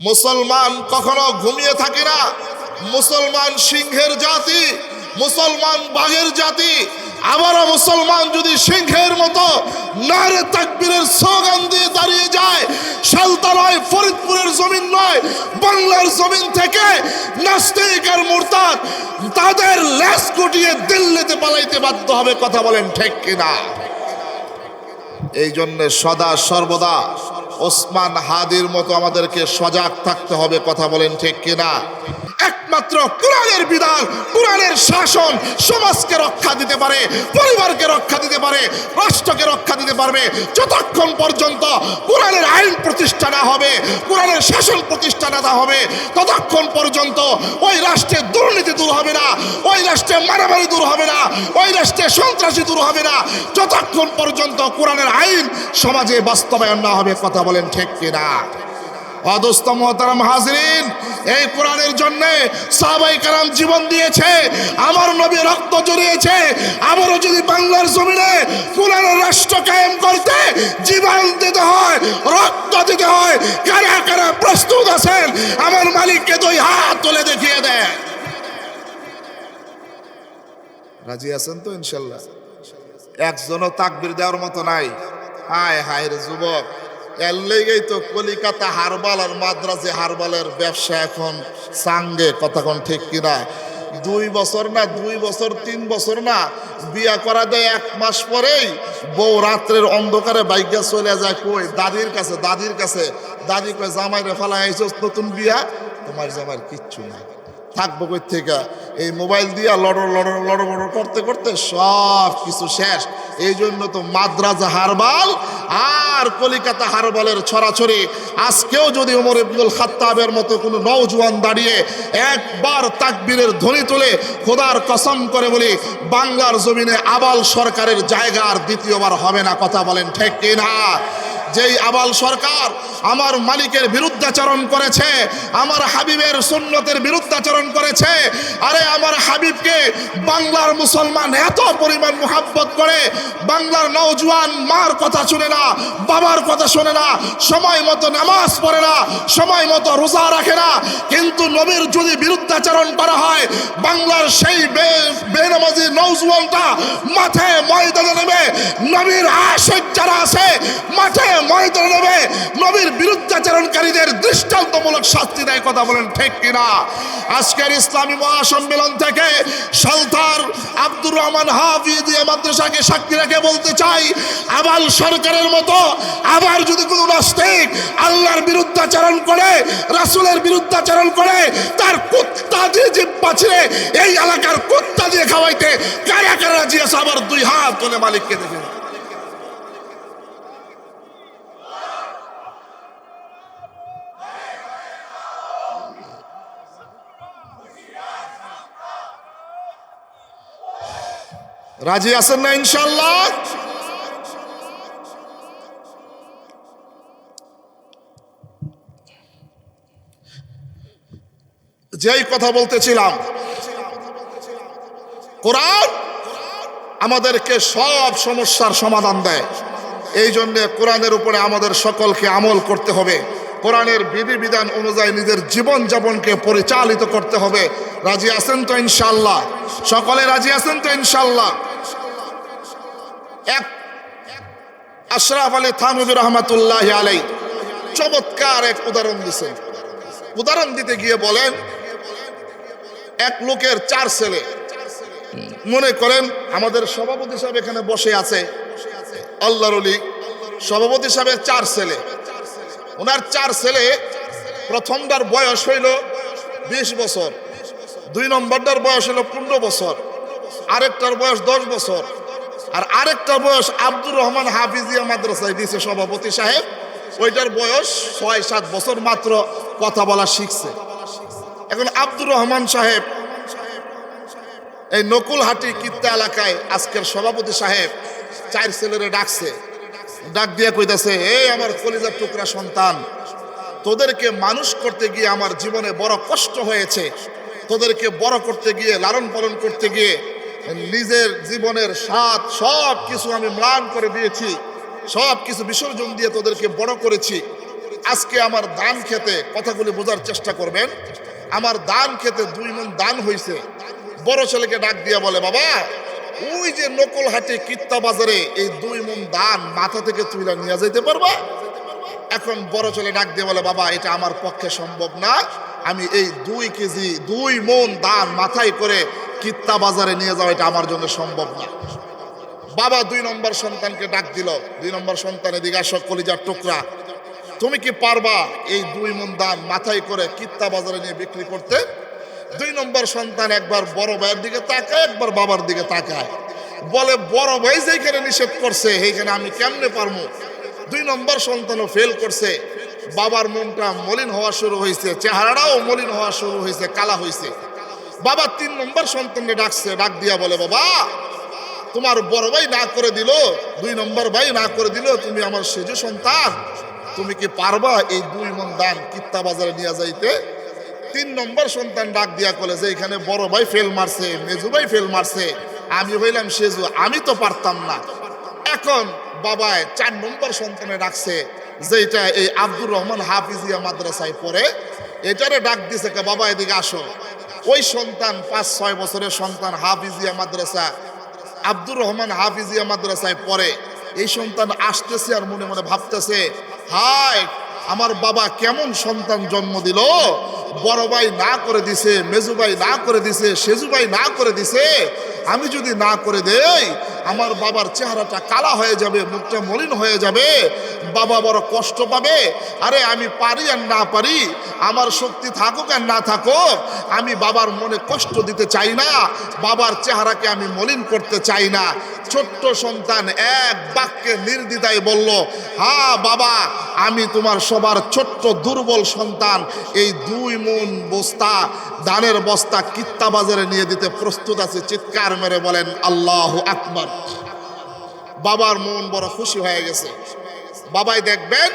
মুসলমান কখনো ঘুমিয়ে থাকে না। মুসলমান সিংহের জাতি, মুসলমান বাঘের জাতি। আবারও মুসলমান যদি সিংহের মতো নারে তাকবীরের স্লোগান দিয়ে দাঁড়িয়ে যায় সালতা নয় ফরিদপুরের জমিন নয়, বাংলার জমিন থেকে নাস্তিক আর মুরতাদ তাদের লেস গুটিয়ে দিল্লিতে পালাইতে বাধ্য হবে, কথা বলেন ঠিক কিনা? এই জন্যে সদা সর্বদা ওসমান হাদির মতো আমাদেরকে সজাগ থাকতে হবে কথা বলেন ঠিক কিনা? একমাত্র কোরআনের বিধান, কোরআনের শাসন সমাজকে রক্ষা দিতে পারে, পরিবারকে রক্ষা দিতে পারে, রাষ্ট্রকে রক্ষা দিতে পারবে। যতক্ষণ পর্যন্ত কোরআনের আইন প্রতিষ্ঠা না হবে, কোরআনের শাসন প্রতিষ্ঠা না হবে, ততক্ষণ পর্যন্ত ওই রাষ্ট্রে দুর্নীতি দূর হবে না, ওই রাষ্ট্রে মারামারি দূর হবে না, ওই রাষ্ট্রে সন্ত্রাসী দূর হবে না। যতক্ষণ পর্যন্ত কোরআনের আইন সমাজে বাস্তবায়ন না হবে, কথা বলেন ঠিক কিনা? এই জন্য কারাম জীবন দিয়েছে নবী রক্ত যদি কায়েম করতে জীবন দিতে হয়, রক্ত দিতে হয়, কারা প্রস্তুত আছেন, আমার মালিককে দুই হাত তুলে দেখিয়ে দেয় রাজি আছেন তো, ইনশাল্লাহ? একজনও তাকবির দেওয়ার মতো নাই। হায় হায় রে যুবক। এর লেগেই তো কলিকাতা হারবাল আর মাদ্রাজে হারবালের ব্যবসা এখন সাঙ্গে কতক্ষণ ঠিক কিনা? দুই বছর না, দুই বছর, তিন বছর না, বিয়া করা দেয় এক মাস পরেই, বউ রাত্রের অন্ধকারে বাইকা চলে যায় কই? দাদির কাছে দাদির কাছে। দাদি কয় জামাই রে ফালা আইসস নতুন বিয়া? তোমার জামাইয়ের কিচ্ছু নাই। থাকব কই থেকে? এই মোবাইল দিয়া লড়র লড়র লড়র লড়র করতে করতে সব কিছু শেষ। এই জন্য তো মাদ্রাজা হারবাল আর কলিকাতা হারবালের ছড়াছড়ি। আজকেও যদি ওমর ইবনুল খাত্তাবের মতো কোনো নওজোয়ান দাঁড়িয়ে একবার তাকবীরের ধ্বনি তুলে খোদার কসম করে বলি, বাংলার জমিনে আবাল সরকারের জায়গা আর দ্বিতীয়বার হবে না, কথা বলেন ঠিক কিনা? যেই আবাল সরকার আমার মালিকের বিরুদ্ধাচরণ করেছে, আমার হাবিবের সুন্নতের বিরুদ্ধাচরণ করেছে, আরে আমার হাবিবকে বাংলার মুসলমান এত পরিমাণ মোহাব্বত করে, বাংলার নৌজওয়ান মার কথা শুনে না, বাবার কথা শোনে না, সময় মতো নামাজ পড়ে না, সময় মতো রোজা রাখে না, কিন্তু নবীর যদি বিরুদ্ধাচরণ করা হয়, বাংলার সেই বেনামাজি নৌজওয়ানটা মাঠে ময়দানে নেবে নবীর আশেক যারা আছে মাঠে ময়দানে নেবে নবীর বিরুদ্ধাচরণকারীদের দৃষ্টান্তমূলক শাস্তি দেয় কথা বলেন ঠিক কিনা? আজকের ইসলামী মহাসম্মেলন থেকে সালতার আব্দুর রহমান হাফিজিয়া মাদ্রাসাকে সাক্ষী রেখে বলতে চাই, আবাল সরকারের মতো আবার যদি কোনো নাস্তিক আল্লাহর বিরুদ্ধাচরণ করে, রাসূলের বিরুদ্ধাচরণ করে, তার কুত্তা দিয়ে জিব্বা ছিঁড়ে এই এলাকার কুত্তা দিয়ে খাওয়াইতে কারা কারা আছে? আবার দুই হাত তুলে মালিককে দেখে রাজি আছেন না ইনশাল্লাহ যেই কথা বলতেছিলাম, কোরআন আমাদেরকে সব সমস্যার সমাধান দেয়। এই জন্য কোরআনের উপরে আমাদের সকলকে আমল করতে হবে। কোরআনের বিধিবিধান অনুযায়ী নিজের জীবন যাপনকে পরিচালিত করতে হবে। রাজি আছেন তো ইনশাল্লাহ সকলে রাজি আছেন তো ইনশাল্লাহ এক আশরাফ আলী থানবী রহমতুল্লাহ আলাই চমৎকার এক উদাহরণ দিছেন। উদাহরণ দিতে গিয়ে বলেন, এক লোকের চার ছেলে। মনে করেন আমাদের সভাপতি সাহেব এখানে বসে আছে। আল্লাহর সভাপতি সাহেবের চার ছেলে। ওনার চার ছেলে প্রথমটার বয়স হইল বিশ বছর। দুই নম্বরটার বয়স হলো পনেরো বছর। আরেকটার বয়স দশ বছর। আর আরেকটা বয়স আব্দুর রহমান হাফিজিয়া মাদ্রাসায় দিয়েছে সভাপতি সাহেব। ওইটার বয়স ছয়, সাত বছর মাত্র কথা বলা শিখছে। এখন আব্দুর রহমান সাহেব, এই নকুলহাটি কিত্তা এলাকায় আজকের সভাপতি সাহেব চার ছেলেরে ডাকছে। ডাক দিয়ে কইতাছে, এই আমার কলিজার টুকরা সন্তান, তোদেরকে মানুষ করতে গিয়ে আমার জীবনে বড় কষ্ট হয়েছে। তোদেরকে বড় করতে গিয়ে, লালন পালন করতে গিয়ে নিজের জীবনের স্বাদ সব কিছু আমি ম্লান করে দিয়েছি। সব কিছু বিসর্জন দিয়ে তোদেরকে বড় করেছি। আজকে আমার দান খেতে কথাগুলি বোঝার চেষ্টা করবেন। আমার দান খেতে দুই মন দান হয়েছে বড় ছেলেকে ডাক দিয়া বলে, বাবা, ওই যে নকল হাটে কিত্তা বাজারে এই দুই মন দান মাথা থেকে তুইলা নিয়ে যেতে পারবা? এখন বড় ছেলে ডাক দিয়ে বলে, বাবা, এটা আমার পক্ষে সম্ভব না। আমি এই দুই কেজি, দুই মন দান মাথায় করে কিত্তা বাজারে নিয়ে যাওয়া এটা আমার জন্য সম্ভব না। বাবা দুই নম্বর সন্তানকে ডাক দিল। দুই নম্বর সন্তানের দিকে আসক কলিজার টুকরা। তুমি কি পারবা এই দুই মন দান মাথায় করে কিত্তা বাজারে নিয়ে বিক্রি করতে? দুই নম্বর সন্তান একবার বড় ভাইয়ের দিকে তাকায়, একবার বাবার দিকে তাকায়। বলে, বড় ভাই যেখানে নিষেধ করছে, সেইখানে আমি কেমনে পারব? দুই নম্বর সন্তানও ফেল করছে। বাবার মনটা মলিন হওয়া শুরু হয়েছে, চেহারাটাও মলিন হওয়া শুরু হয়েছে, কালা হয়েছে। বাবা তিন নম্বর সন্তানকে ডাকছে, ডাক দিয়া বলে, বাবা, তোমার বড় ভাই না করে দিল, দুই নম্বর ভাই না করে দিল, তুমি আমার সেজু সন্তান, তুমি কি পারবা এই দুই মন দান কিত্তা বাজারে নিয়ে যাইতে? তিন নম্বর সন্তান ডাক দিয়া কলে যে, এখানে বড় ভাই ফেল মারছে, মেজু ভাই ফেল মারছে, আমি হইলাম সেজু, আমি তো পারতাম না। এখন বাবায় চার নম্বর সন্তানে ডাকছে যেটা এই আব্দুর রহমান হাফিজিয়া মাদ্রাসায় পড়ে, এটারে ডাক দিছে বাবা, এদিকে আসো। ওই সন্তান, পাঁচ, ছয় বছরের সন্তান হাফিজিয়া মাদ্রাসা, আব্দুর রহমান হাফিজিয়া মাদ্রাসায় পড়ে। এই সন্তান আসতেছে আর মনে মনে ভাবতেছে হায় আমার বাবা কেমন সন্তান জন্ম দিল? বড় ভাই না করে দিছে, মেজু ভাই না করে দিছে, সেজু ভাই না করে দিছে। আমি যদি না করে দেই, আমার বাবার চেহারাটা কালা হয়ে যাবে, মুখটা মলিন হয়ে যাবে। বাবা বড় কষ্ট পাবে। আরে আমি পারি আর না পারি, আমার শক্তি থাকুক আর না থাকুক, আমি বাবার মনে কষ্ট দিতে চাই না, বাবার চেহারাকে আমি মলিন করতে চাই না। ছোট্ট সন্তান এক বাক্যে নির্দ্বিধায় বলল হ্যাঁ বাবা, আমি তোমার সবার ছোট্ট দুর্বল সন্তান, এই দুই মন বস্তা, দানের বস্তা কিত্তা বাজারে নিয়ে দিতে প্রস্তুত আছে। চিৎকার মেরে বলেন, আল্লাহ আকবর। বাবার মন বড় খুশি হয়ে গেছে। বাবাই দেখবেন,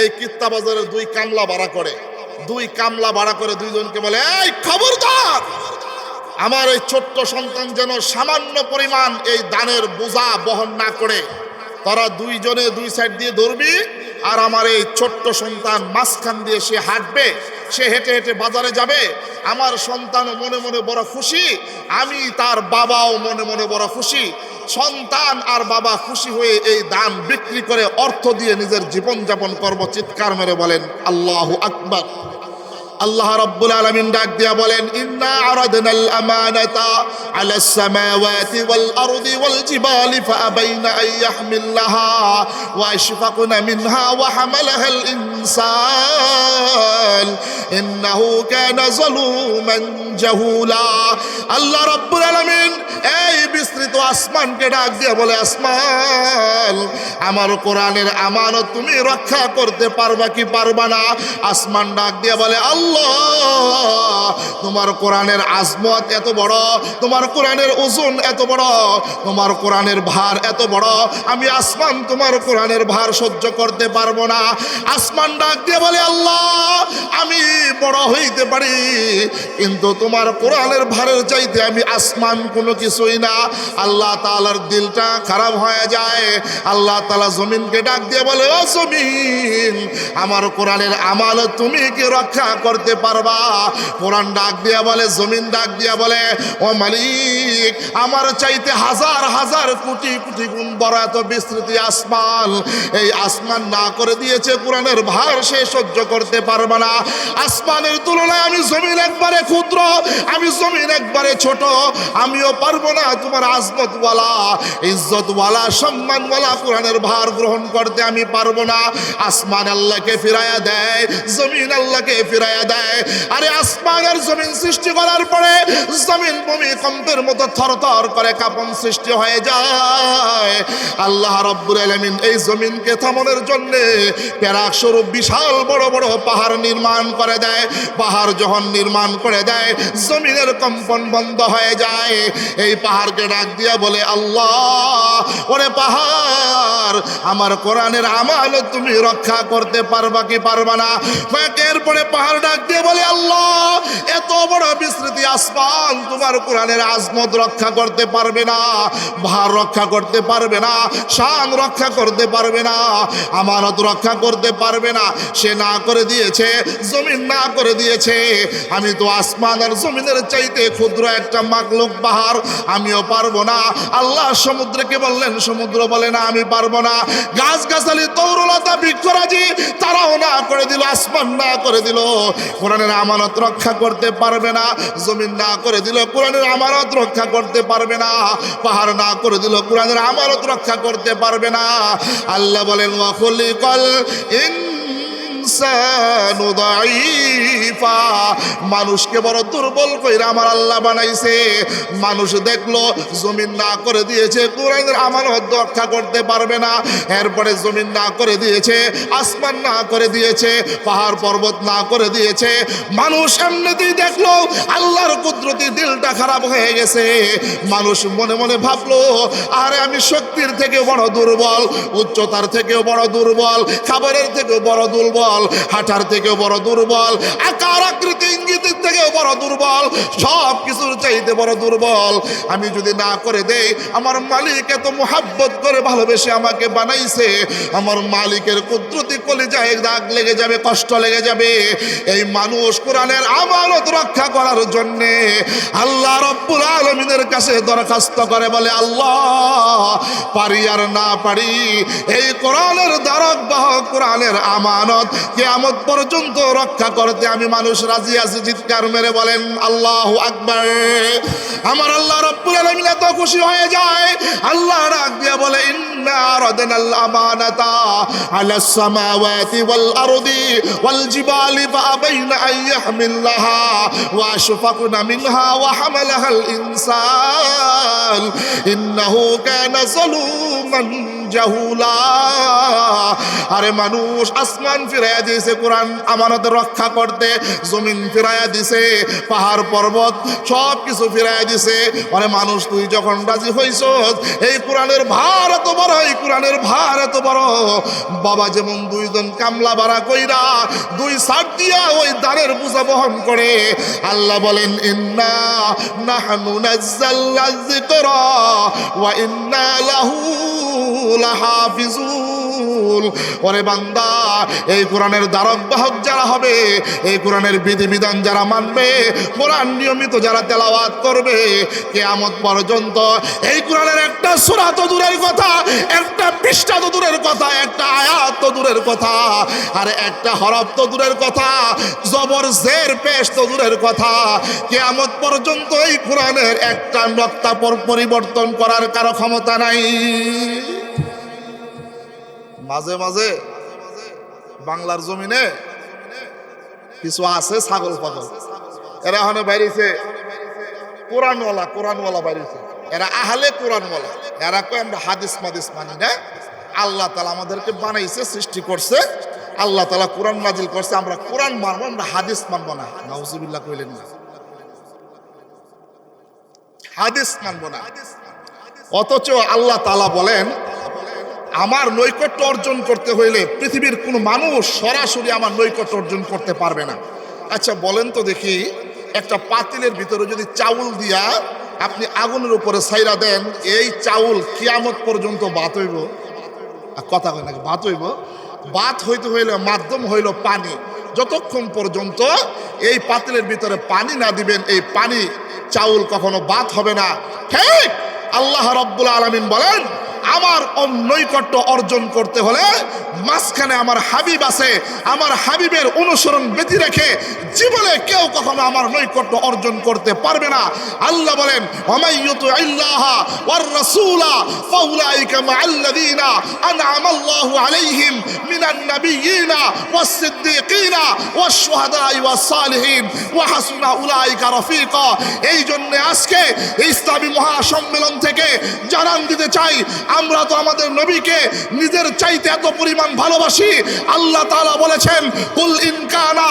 এই কিত্তা বাজারে দুই কামলা ভাড়া করে। দুই কামলা ভাড়া করে দুইজনকে বলে, এই খবরদার, আমার এই ছোট্ট সন্তান যেন সামান্য পরিমাণ এই দানের বোঝা বহন না করে। তারা দুইজনে দুই সাইড দিয়ে ধরবি আর আমার এই ছোট্ট সন্তান মাঝখান দিয়ে সে হাঁটবে সে হেঁটে হেঁটে বাজারে যাবে, আমার সন্তানও মনে মনে বড় খুশি, আমি তার বাবাও মনে মনে বড় খুশি। সন্তান আর বাবা খুশি হয়ে এই দাম বিক্রি করে অর্থ দিয়ে নিজের জীবন যাপন করব, চিৎকার মেরে বলেন, আল্লাহ আকবর। আল্লাহ রাব্বুল আলামিন ডাক দিয়া বলেন, ইন্না আরাদনাল আমানাতা আলাস সামাওয়াতি ওয়াল আরদি ওয়াল জিবালি ফাআবাইনা আন ইয়াহমিলাহা ওয়া আশফাকনা মিনহা ওয়া হামালাহাল ইনসান। ইন্নাহু কানা যালুমান জাহুলা। আল্লাহ রাব্বুল আলামিন এই বিস্তৃত আসমানকে ডাক দিয়া বলে, আসমান, আমার কোরআনের আমানত তুমি রক্ষা করতে পারবা কি পারবা না? আসমান ডাক দিয়া বলে, আল্লাহ তোমার কোরআনের আজমত এত বড়, তোমার কোরআনের ওজন এত বড়, তোমার কোরআনের ভার এত বড়। আমি আসমান তোমার কোরআনের ভার সহ্য করতে পারব না। আসমান ডাক দিয়ে বলে, আল্লাহ, আমি বড় হইতে পারি, কিন্তু তোমার কোরআনের ভারের চাইতে আমি আসমান কোনো কিছুই না। আল্লাহ তালার দিলটা খারাপ হয়ে যায়। আল্লাহ তালা জমিনকে ডাক দিয়ে বলে, ও জমিন, আমার কোরআনের আমাল তুমি কি রক্ষা করতে পারবা? কোরআন ডাক দিয়া বলে, জমিন ডাক দিয়া বলে, ও মালিক, আমার চাইতে হাজার হাজার কোটি কোটি গুণ বড় এত বিস্তৃতি আসমান। এই আসমান না করে দিয়েছে কোরআনের ভার, সে সহ্য করতে পারবে না। আসমানের তুলনায় আমি জমিন একবারে ক্ষুদ্র, আমি জমিন একবারে ছোট, আমিও পারব না তোমার আজমতওয়ালা, ইজ্জতওয়ালা, সম্মানওয়ালা কোরআনের ভার গ্রহণ করতে আমি পারব না। আসমান আল্লাহকে ফিরাইয়া দেয়, জমিন আল্লাহকে ফিরাইয়া দেয়। আরে আসমান আর জমিন সৃষ্টি করার পরে জমিন ভূমিকম্পের মতো করে কাপন সৃষ্টি হয়ে যায়। আল্লাহ রব্বুল আলামিন এই জমিনকে জন্য প্যারাক স্বরূপ বিশাল বড় বড় পাহাড় নির্মাণ করে দেয়। পাহাড় যখন নির্মাণ করে দেয়, জমিনের কম্পন বন্ধ হয়ে যায়। এই পাহাড়কে ডাক দিয়া বলে, আল্লাহ, ওরে পাহাড়, আমার কোরআনের আমাল তুমি রক্ষা করতে পারবা কি পারবা না? এরপরে পাহাড় ডাক দিয়ে বলে, আল্লাহ, এত বড় বিস্তৃতি আসমান তোমার কোরআনের আজমত রক্ষা করতে পারবে না, ভার রক্ষা করতে পারবে না, শান রক্ষা করতে পারবে না, আমানত রক্ষা করতে পারবে না, সে না করে দিয়েছে, জমিন না করে দিয়েছে। আমি তো আসমান আর জমিনের চাইতে ক্ষুদ্র একটা মাকলুক পাহাড়, আমিও পারব না। আল্লাহ সমুদ্রকে বললেন, সমুদ্র বলে না, আমি পারব না। গাছ গাছালি তৌরলতা বৃক্ষরাজি তারাও না করে দিল, আসমান না করে দিল। কোরআনের আমানত রক্ষা করতে পারবে না। জমিন না করে দিল কোরআনের আমানত রক্ষা করতে পারবে না। পাহাড় না করে দিল কোরআনের আমানত রক্ষা করতে পারবে না। আল্লাহ বলেন ওয়াফলি কল ইন ইনসানু দাঈফা। মানুষকে বড় দুর্বল কইরা আমার আল্লাহ বানাইছে। মানুষ দেখল, জমিন না করে দিয়েছে, কোরআনের আমানত রক্ষা করতে পারবে না। এরপরে জমিন না করে দিয়েছে, আসমান না করে দিয়েছে, পাহাড় পর্বত না করে দিয়েছে। মানুষ এমনিতেই দেখল, আল্লাহর কুদরতি দিলটা খারাপ হয়ে গেছে। মানুষ মনে মনে ভাবলো, আরে আমি শক্তির থেকে বড় দুর্বল, উচ্চতার থেকেও বড় দুর্বল, খাবারের থেকেও বড় দুর্বল। হাঁটার থেকেও বড় দুর্বল, আকার আকৃতি, ইঙ্গিতের থেকেও বড় দুর্বল সব কিছুর চাইতে বড় দুর্বল। আমি যদি না করে দেই, আমার মালিক এত মোহাব্বত করে ভালোবেসে আমাকে বানাইছে, আমার মালিকের কুদরতি কলিজায় দাগ লেগে যাবে, কষ্ট লেগে যাবে। এই মানুষ কোরআনের আমানত রক্ষা করার জন্যে আল্লাহ রব্বুল আলমিনের কাছে দরখাস্ত করে, বলে, আল্লাহ, পারি আর না পারি, এই কোরআনের দ্বারক বাহক কোরআনের আমানত কেয়ামত পর্যন্ত রক্ষা করতে আমি মানুষ রাজি আছি, চিৎকার মেরে বলেন, আল্লাহ আকবার। আমার আল্লাহ রব্বুল আলমিন এত খুশি হয়ে যায়। আল্লাহ ডাক দিয়ে বলে, ইন্না আরাদনাল আলা সামাওয়াতি ওয়াল আরদি ওয়াল জিবালি ফাআবাইনা আন ওয়া মিনহা ওয়া হামালাহাল ইনসান। ইন্নাহু কানা আরে মানুষ, আসমান ফিরাইয়া দিয়েছে কোরআন আমানত রক্ষা করতে, জমিন ফিরাইয়া দিছে, পাহাড় পর্বত সব কিছু ফিরাইয়া দিছে। আরে মানুষ, তুই যখন রাজি হইছ, এই কোরআনের ভার এত বড়, এই কোরআনের ভার এত বড়। বাবা যেমন দুইজন কামলা বাড়া কইরা দুই সার দিয়া ওই দাঁড়ের বোঝা বহন করে, আল্লাহ বলেন, ইন্না নাহনু নাজ্জালনা যিকরা ওয়া ইন্না লাহু লাহাফিজুন ওরে বান্দা, এই কোরআনের দ্বারক বাহক যারা হবে, এই কোরআনের বিধিবিধান যারা মানবে, কোরআন নিয়মিত যারা তেলাওয়াত করবে, কেয়ামত পর্যন্ত এই কোরআনের একটা সূরা তো দূরের কথা, একটা পৃষ্ঠা তো দূরের কথা, একটা আয়াত তো দূরের কথা, আর একটা হরফ তো দূরের কথা, জবর, জের, পেশ তো দূরের কথা। কেয়ামত পর্যন্ত এই কোরআনের একটা নক্তা পরিবর্তন করার কারও ক্ষমতা নাই। মাঝে মাঝে বাংলার জমিনে কিছু আছে ছাগল পাগল। এরা ওখানে বাইরেছে কোরআনওয়ালা কোরআনওয়ালা বাইরেছে। এরা আহলে কোরআনওয়ালা। এরা কয়, আমরা হাদিস মাদিস মানি না। আল্লাহ তালা আমাদেরকে বানাইছে, সৃষ্টি করছে। আল্লাহ তালা কোরআন নাজিল করছে। আমরা কোরআন মানবো, আমরা হাদিস মানবো না। নাউজুবিল্লাহ কইলেন না। হাদিস মানবো না। অথচ আল্লাহ তালা বলেন আমার নৈকট্য অর্জন করতে হইলে পৃথিবীর কোনো মানুষ সরাসরি আমার নৈকট্য অর্জন করতে পারবে না। আচ্ছা বলেন তো দেখি, একটা পাতিলের ভিতরে যদি চাউল দিয়া আপনি আগুনের উপরে ছাইরা দেন, এই চাউল কিয়ামত পর্যন্ত বাত হইব? আর কথা কয় নাকি বাত হইব? বাত হইতে হইলে মাধ্যম হইল পানি। যতক্ষণ পর্যন্ত এই পাতিলের ভিতরে পানি না দিবেন, এই পানি চাউল কখনো বাত হবে না। ঠিক আল্লাহ রব্বুল আলমিন বলেন আমার নৈকট্য অর্জন করতে হলে মাঝখানে আমার হাবিব আছে, আমার হাবিবের অনুসরণ ব্যতি রেখে জীবনে কেউ কখনো আমার নৈকট্য অর্জন করতে পারবে না। আল্লাহ বলেন এই জন্য আজকে ইসলামী মহাসম্মেলন থেকে জানান দিতে চাই, আমরা তো আমাদের নবীকে নিজের চাইতে এত পরিমাণ ভালোবাসি। আল্লাহ তাআলা বলেছেন, কুল ইন কানা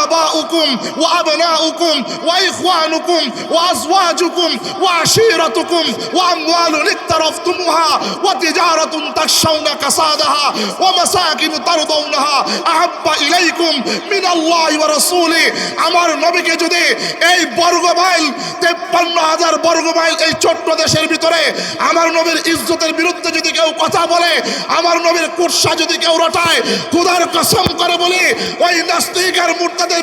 আবাউকুম ওয়া আবনাউকুম ওয়া ইখওয়ানুকুম ওয়া আজওয়াজুকুম ওয়া আশিরাতুকুম ওয়া আমওয়ালুন ইকতারাফতুমুহা ওয়া তিজারাতুন তাখশাউনা কাসাদাহা ওয়া মাসাকিন তারদাউনাহা আহাব্বা ইলাইকুম মিনাল্লাহি ওয়া রাসূলি আমার নবীকে যদি এই বর্গ মাইল, তেপ্পান্ন হাজার বর্গ মাইল এই ছোট্ট দেশের ভিতরে আমার নবীর ইজ্জতের বিরুদ্ধে যদি কেউ কথা বলে, আমার নবীর কুৎসা যদি কেউ রটায়, খুদার কসম করে বলি, ওই নাস্তিক আর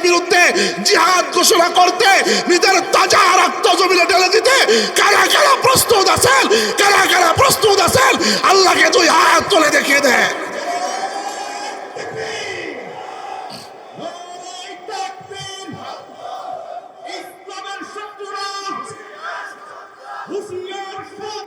বিরুদ্ধে জিহাদ ঘোষণা করতে, নিজের তাজা রক্ত জমিনে ঢেলে দিতে কারা কারা প্রস্তুত আছেন? কারা কারা প্রস্তুত আছেন? আল্লাহকে দুই হাত তুলে দেখিয়ে দেয়